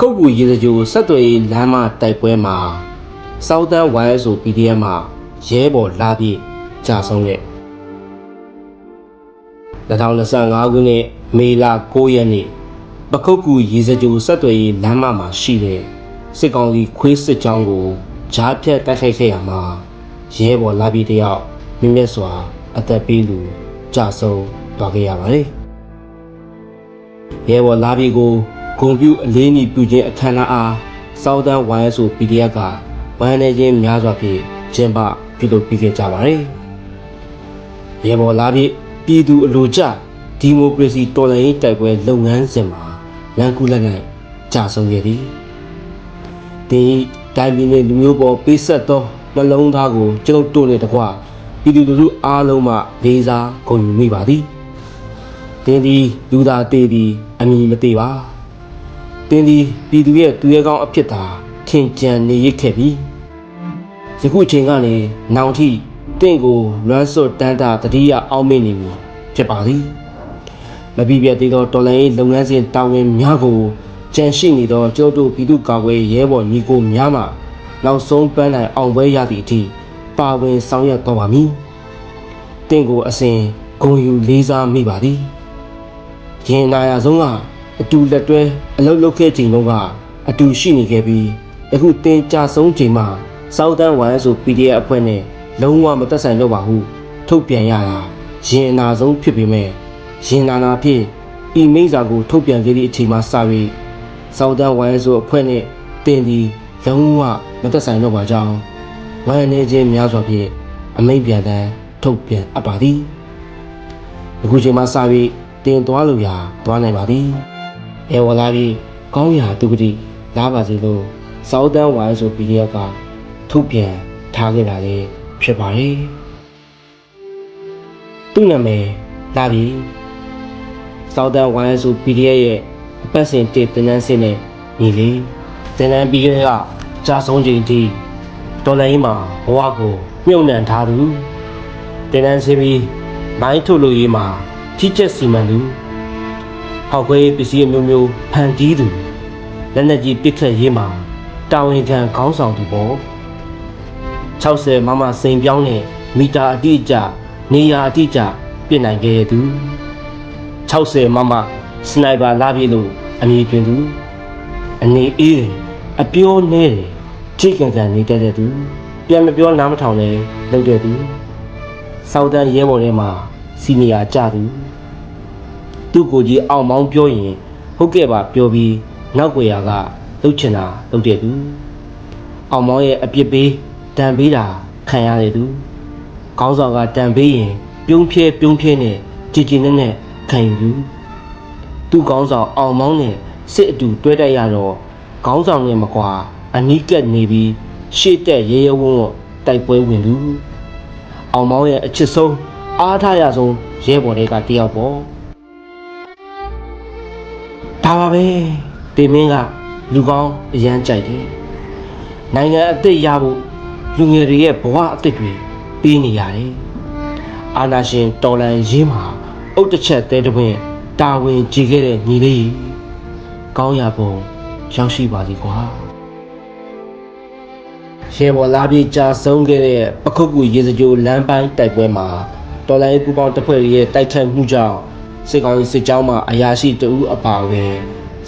ခုတ်ကူရေစကြိုဆက်သွယ်ရေးလမ်းမတိုက်ပွဲမှာစောက်တန်း YSO PDF မှာရဲဘော်လာပြည့်ကြာဆုံးတဲ့2025ခုနှစ်မေလ9ရက်နေ့ပခုတ်ကူရေစကြိုဆက်သွယ်ရေးလမ်းမမှာရှိတဲ့စစ်ကောင်စီခွေးစစ်ကြောင်းကိုဂျားဖြတ်တိုက်ခိုက်ခဲ့ရမှာရဲဘော်လာပြည့်တယောက်မြင့်မြတ်စွာ အသက်ပေးလူကြာဆုံးသွားခဲ့ရပါတယ်ရဲဘော်လာပြည့်ကို ဂုံပြူအလေးနီပြုခြင်းအခမ်းအနားအားစောက်တန်း YSO PDF ကဝမ်းနေခြင်းများစွာဖြင့်ကျင်းပပြုလုပ်ပြီးခဲ့ကြပါတယ်။ရေပေါ်လာပြီးပြည်သူအလိုကျဒီမိုကရေစီတော်လှန်ရေးတိုက်ပွဲလုပ်ငန်းစဉ်မှာလမ်းကူးလက်နဲ့ကြာဆုံးခဲ့သည်။ဒီတိုင်းပြည်နဲ့လူမျိုးပေါ်ပေးဆက်သောနှလုံးသားကိုကျွန်ုပ်တို့နဲ့တကွပြည်သူလူထုအားလုံးမှလေးစားဂုဏ်ယူမိပါသည်။တင်းဒီလူသားတေးသည်အမည်မသေးပါ။ တင်းဒီပြည်သူရဲ့သူရဲကောင်းအဖြစ်သာထင်ကြံနေရခဲ့ပြီ။ယခုအချိန်ကနေနောင်ထိတင့်ကိုလွမ်းစွတ်တန်းတာတတိယအောင်မေ့နေပြီဖြစ်ပါသည်။မပြည့်ပြည့်သေးသောတော်လိုင်းရေးလုပ်ငန်းစဉ်တာဝန်များကိုကြံရှိနေသောကျောတို့ပြည်သူ့ကာကွယ်ရဲဘော်ညီကိုများမှနောက်ဆုံးပန်းနိုင်အောင်ပွဲရသည့်အထိပါဝင်ဆောင်ရွက်တော်ပါမည်။တင့်ကိုအစဉ်ဂုံယူလေးစားမိပါသည်။ရင်နာရဆုံးက အတူလက်တွဲအလုပ်လုပ်ခဲ့ချိန်တုန်းကအတူရှိနေခဲ့ပြီးအခုတင်ကြဆုံးချိန်မှာစောက်တန်းဝိုင်းဆို PDF အဖွဲ့နဲ့လုံးဝမသက်ဆိုင်တော့ပါဟုထုတ်ပြန်ရတာရင်အနာဆုံးဖြစ်ပေမဲ့ရင်နာနာဖြင့်ဤမိစ္ဆာကိုထုတ်ပြန်ခဲ့သည့်အချိန်မှာစပြီးစောက်တန်းဝိုင်းဆိုအဖွဲ့နဲ့တင်သည်လုံးဝမသက်ဆိုင်တော့ပါကြောင်းဝမ်းနေခြင်းများစွာဖြင့်အမိန့်ပြန်တမ်းထုတ်ပြန်အပ်ပါသည်အခုချိန်မှာစပြီးတင်သွားလို့ရာသွားနိုင်ပါသည် အေဝလာပြီးကောင်းရာသူကတိလာပါစေလို့စောက်တန်းဝိုင်းဆို PDF ကထုတ်ပြန်ထားခဲ့တာလေဖြစ်ပါတယ်သူ့နာမည်လာပြီစောက်တန်းဝိုင်းဆို PDF ရဲ့အပတ်စဉ်တစ်တင်နန်းစင်းနဲ့ညီလေးတင်နန်းပြီးခဲ့ကကြာဆုံးချိန်ထိတော်လိုင်းမှာဘဝကိုမြုပ်နှံထားသူတင်နန်းစင်းပြီးမိုင်းထုတ်လို့ရေးမှာထိချက်စီမံသူ ဟောက်ခွေးပစ္စည်းအမျိုးမျိုးဖန်တီးသူလက်နက်ကြီးပစ်ခတ်ရေးမှာတာဝန်ခံခေါင်းဆောင်သူပေါ့60မမစိန်ပြောင်းနဲ့မီတာအတိအကျနေရာအတိအကျပြစ်နိုင်ခဲ့သူ60မမစနိုက်ပါလာပြီလို့အမည်တွင်သူအနေအေးအပြောနဲတယ်ချိတ်ကန်ကန်နေတတ်တဲ့သူပြန်မပြောနားမထောင်လဲလုပ်တဲ့သူစောက်တန်းရဲဘော်ထဲမှာစီနီယာကြသူ သူ့ကိုယ်ကြီးအောင်မောင်းပြောရင်ဟုတ်ကဲ့ပါပြောပြီးနောက်ွယ်ရာကလှုပ်ချင်တာလှုပ်တဲ့သူအောင်မောင်းရဲ့အပြစ်ပေးတံပေးတာခံရတဲ့သူခေါင်းဆောင်ကတံပေးရင်ပြုံးဖြဲပြုံးဖြဲနဲ့ကြည်ကြည်နဲ့နဲ့ခံယူသူသူ့ခေါင်းဆောင်အောင်မောင်းနဲ့စစ်အတူတွဲတိုက်ရတော့ခေါင်းဆောင်နဲ့မကွာအနီးကပ်နေပြီးရှေ့တက်ရဲရဲဝံ့ဝံ့တိုက်ပွဲဝင်သူအောင်မောင်းရဲ့အချစ်ဆုံးအားထားရဆုံးရဲဘော်တွေကတယောက်ပေါ့ ဒါပါပဲတေမင်းကလူကောင်းအရန်ကြိုက်တယ်နိုင်ငံအသစ်ရဖို့လူငယ်တွေရဲ့ဘဝအသစ်တွေပြီးနေရတယ်အာနာရှင်တော်လန်ရေးမှာအုတ်တစ်ချက်တဲတပွင့်တာဝန်ကြည်ခဲ့တဲ့ညီလေးကောင်းရပုံရောက်ရှိပါစေကွာရှေဘော်လာပြေကြာဆုံးခဲ့တဲ့ပခုတ်ကူရေစကြိုလမ်းပိုင်းတိုက်ပွဲမှာတော်လိုင်းပူပေါင်းတပ်ဖွဲ့ရဲ့တိုက်ခိုက်မှုကြောင့် စစ်ကောင်စီစစ်ကြောင်းမှအရာရှိတအူးအပါဝင်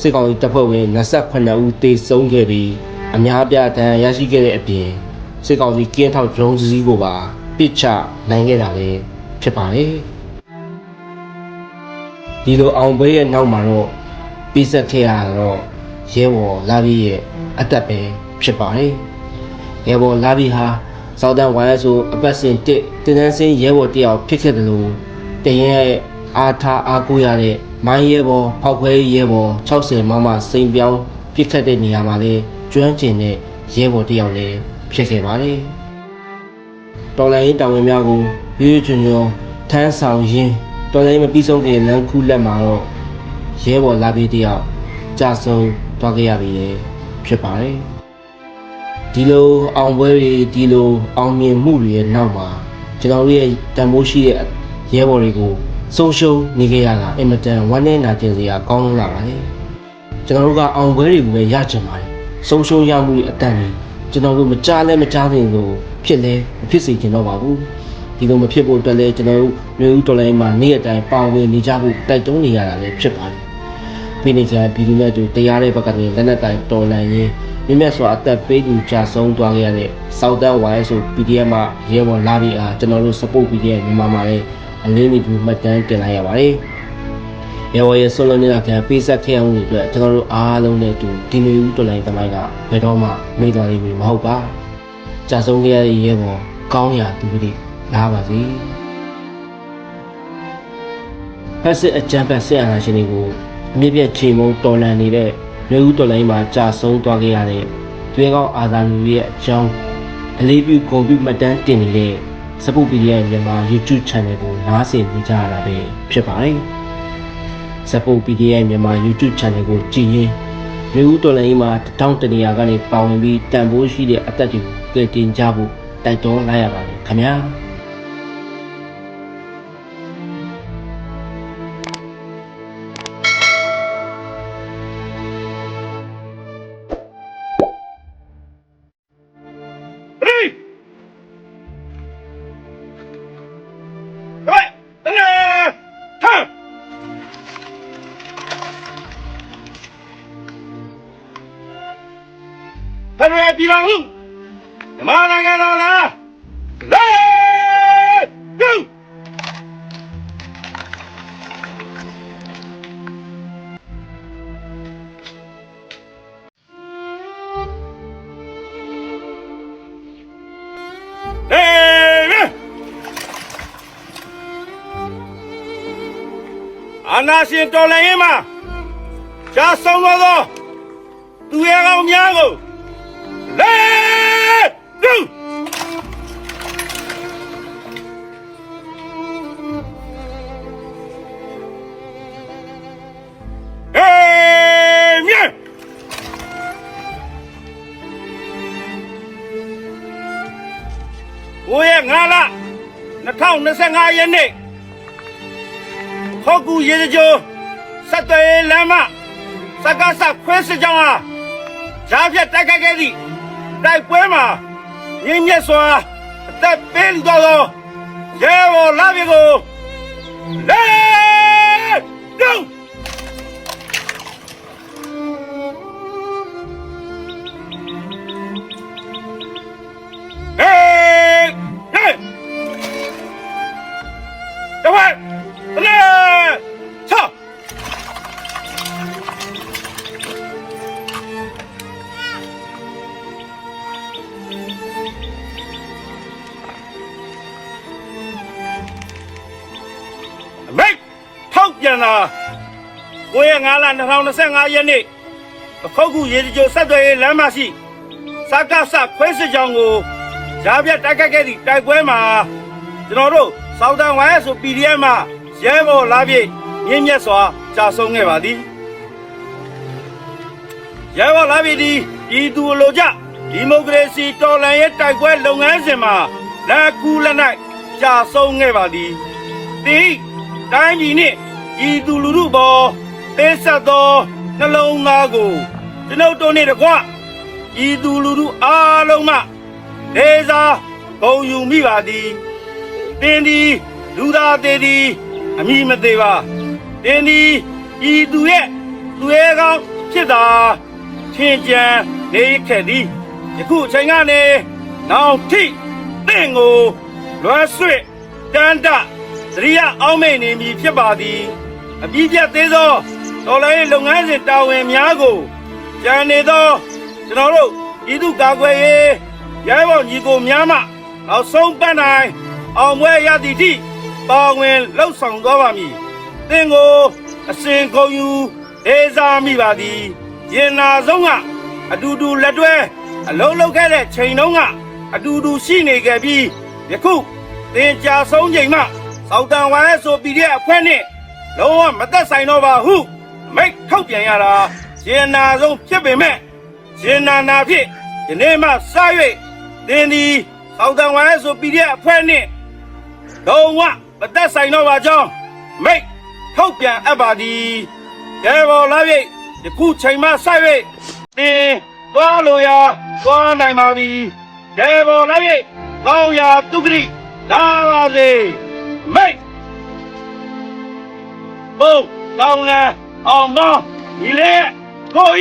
စစ်ကောင်စီတပ်ဖွဲ့ဝင်28ဦးသေဆုံးခဲ့ပြီးအများအပြားဒဏ်ရာရရှိခဲ့တဲ့အပြင်စစ်ကောင်စီကင်းထောက်ဒရုန်းစည်းကိုပါပစ်ချနိုင်ခဲ့တာလည်းဖြစ်ပါတယ်ဒီလိုအောင်ပွဲရဲ့နောက်မှာတော့ပြစ်ဆက်ခဲ့ရတော့ရဲဘော်လာပြီးရဲ့အသက်ပဲဖြစ်ပါတယ်ရဲဘော်လာပြီးဟာစောက်တန်ဝိုင်းဆိုအပတ်စဉ်တစ်တင်တန်းစင်းရဲဘော်တယောက်ဖြစ်ခဲ့တယ်လို့တရင်ရဲ့ အားထားအားကိုးရတဲ့မိုင်းရဲဘော်ဖောက်ခွဲရဲဘော်60မမစိန်ပြောင်းပြစ်ခတ်တဲ့နေရာမှာလေကျွမ်းကျင်တဲ့ရဲဘော်တယောက်လည်းဖြစ်ခဲ့ပါတယ်တော်လိုင်းရေးတာဝန်များကိုရွေးချွန်ချွန်ထမ်းဆောင်ရင်းတော်လိုင်းမပြီးဆုံးခင်လမ်းခုလက်မှာတော့ရဲဘော်လာပြီးတယောက်ကြာဆုံးသွားခဲ့ရပြီလေဖြစ်ပါတယ်ဒီလိုအောင်ပွဲတွေဒီလိုအောင်မြင်မှုတွေရဲ့နောက်မှာကျွန်တော်တို့ရဲ့တန်ဖိုးရှိတဲ့ရဲဘော်တွေကို ဆုံးရှုံးနေကြရတာအင်မတန်ဝမ်းနည်းနာကျင်စရာကောင်းလာပါတယ်ကျွန်တော်တို့ကအောင်ပွဲတွေကိုပဲရချင်ပါတယ်ဆုံးရှုံးရမှုရဲ့အတန်ကြီးကျွန်တော်တို့မကြားလဲမကြားသိလို့ဖြစ်လဲမဖြစ်စေချင်တော့ပါဘူးဒီလိုမဖြစ်ဖို့အတွက်လဲကျွန်တော်တို့မျိုးဦးတော်လိုင်းမှာနေ့အတိုင်းပါဝင်နေကြဖို့တိုက်တွန်းနေရတာလည်းဖြစ်ပါတယ်ဖိနေကြပြည်သူများတို့တရားတဲ့ဘက်ကနေလက်နက်တိုင်းတော်လှန်ရင်းမြင့်မြတ်စွာအသက်ပေးသူကြာဆုံးသွားခဲ့ရတဲ့စောက်တန်းဝိုင်းဆို PDF မှာရဲဘော်လာပြီးအားကျွန်တော်တို့ support PDF မြန်မာမှာလည်း အလင်းနေပြီးမှတ်တမ်းတင်လိုက်ရပါတယ်။ရဲဘော်ရဲ့ဆွလုံးနေတာကပေးဆက်ခဲ့အောင်လို့အတွက်ကျွန်တော်တို့အားလုံးနဲ့အတူဒီနွေဦးတော်လိုင်းသမိုင်းကဘယ်တော့မှမေ့သွားလိမ့်မယ်မဟုတ်ပါ။ကြာဆုံးခဲ့ရတဲ့ရဲဘော်ကောင်းရာသူတွေလာပါစေ။ဖက်စစ်အကြမ်းဖက်ဆက်အာဏာရှင်တွေကိုအမြင့်ပြတ်ချိန်မုံတော်လှန်နေတဲ့မျိုးဦးတော်လိုင်းမှာကြာဆုံးသွားခဲ့ရတဲ့သွေးကောင်းအာသာလူရဲ့အကြောင်းအလေးပြုဂုဏ်ပြုမှတ်တမ်းတင်နေတဲ့ စပုတ်ပီဒီရဲ့မြန်မာ YouTube Channel ကိုနားဆင်နေကြရတာပဲဖြစ်ပါတယ်။စပုတ်ပီဒီရဲ့မြန်မာ YouTube Channel ကိုကြည့်ရင်မျိုးဦးတော်လိုင်းမှာတောင်းတနေရာကနေပါဝင်ပြီးတန်ဖိုးရှိတဲ့အသက်တွေကိုကယ်တင်ကြဖို့တိုက်တွန်းလိုက်ရပါတယ်ခင်ဗျာ။ ပြည်တော်ဟုဓမ္မနိုင်ငံတော်လားလေဂူဟေးအနာရှင်တော်လည်းရင်မှာရှားဆုံးသွားသောသူရဲကောင်းများကို 2025ရက်နေ့ခောက်ကူရေစကြိုစက်သွေးလမ်းမစကားစခွဲစကြောင်းဟာဈာပြတ်တိုက်ခိုက်ခဲ့သည့်တိုက်ပွဲမှာရင်းမြက်စွာအသက်ပေးလူတော်သောရဲဘော်လာပြီကိုလေဒု Hey! 2025ရက်နေ့အခုခုရေဒီဂျိုဆက်သွယ်ရေးလမ်းမရှိစကားစခွဲစစ်ကြောင်းကိုဈာပြတ်တိုက်ခတ်ခဲ့သည့်တိုက်ပွဲမှာကျွန်တော်တို့စောက်တန်ဝိုင်းဆို PDF မှာရဲဘော်လာပြည့်မြင့်မြတ်စွာကြာဆုံးခဲ့ပါသည်ရဲဘော်လာပြည့်သည်ဤသူအလိုကြဒီမိုကရေစီတော်လှန်ရေးတိုက်ပွဲလုပ်ငန်းစဉ်မှာလက်ကူလက်၌ကြာဆုံးခဲ့ပါသည်ဒီတိုင်းပြည်နှင့်ဤသူလူထုပေါ် ပေးဆက်သောနှလုံးသားကိုကျွန်ုပ်တို့နှင့်တကွဤသူလူထုအားလုံးမှဒေသာဂုံယူမိပါသည်တင်းသည်လူသားသေးသည်အမိမသေးပါတင်းသည်ဤသူရဲ့သူရဲ့ကောင်းဖြစ်တာထင်ကြံနေခဲ့သည်ယခုအချိန်ကနေနောက်ထိတင့်ကိုလွှမ်းဆွတ်တန်တသရိယအောင်မိန်နေမည်ဖြစ်ပါသည်အပြည့်ပြတ်သေးသော တော်လိုင်းလုပ်ငန်းစဉ်တာဝန်များကိုကြံနေသောကျွန်တော်တို့ဤသူကာကွယ်ရေးရဲဘော်ညီကိုများမှနောက်ဆုံးပတ်နိုင်အောင်ပွဲရသည့်ထိပါဝင်လှုပ်ဆောင်သွားပါမည်။သင်ကိုအစဉ်ကုန်ယူဒေစားမိပါသည်။ရင်နာဆုံးကအတူတူလက်တွဲအလုံးလုံးခဲ့တဲ့ချိန်တုန်းကအတူတူရှိနေခဲ့ပြီးယခုသင်ကြာဆုံးချိန်မှစောက်တန်ဝိုင်းဆိုပြီးတဲ့အဖွဲနဲ့လုံးဝမသက်ဆိုင်တော့ပါဟု မိတ်ထုတ်ပြန်ရတာရင်နာဆုံးဖြစ်ပေမဲ့ရင်နာနာဖြစ်ယနေ့မှစ၍သင်သည်သောက်တန်ဝိုင်းဆိုပြီးတဲ့အဖွဲနှင့်လုံးဝမသက်ဆိုင်တော့ပါကြောင်းမိတ်ထုတ်ပြန်အပ်ပါသည်ရဲဘော်လာပြည့်ယယခုချိန်မှဆိုက်၍တင်းသွားလို့ရသွားနိုင်ပါပြီဒေဘော်လည်းကောင်းရာတုဂရိလာပါစေမိတ်ဘုံကောင်းလား အောင်မောင်းဒီလေကို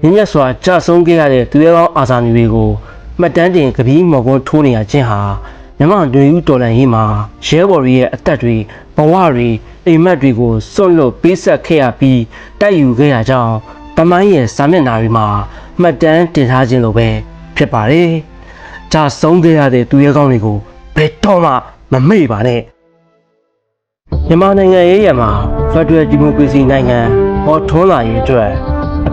မြင့်မြတ်စွာကြဆုံးခဲ့ရတဲ့သူရဲကောင်းအာဇာနည်တွေကိုမှတ်တမ်းတင်ကပီးမော်ကွန်းထိုးနေရခြင်းဟာမြန်မာလူဦးတော်လန်ရေးမှာရဲဘော်တွေရဲ့အသက်တွေဘဝတွေအိမ်မက်တွေကိုစွန့်လွတ်ပေးဆက်ခဲ့ရပြီးတိုက်ယူခဲ့ရကြောင်းတမိုင်းရဲ့စာမျက်နှာတွေမှာမှတ်တမ်းတင်ထားခြင်းလိုပဲဖြစ်ပါတယ်။ကြဆုံးခဲ့ရတဲ့သူရဲကောင်းတွေကိုဘယ်တော့မှမမေ့ပါနဲ့။မြန်မာနိုင်ငံရေးရမှာဖက်ဒရယ်ဒီမိုကရေစီနိုင်ငံဟောထွန်းလာရေးအတွက်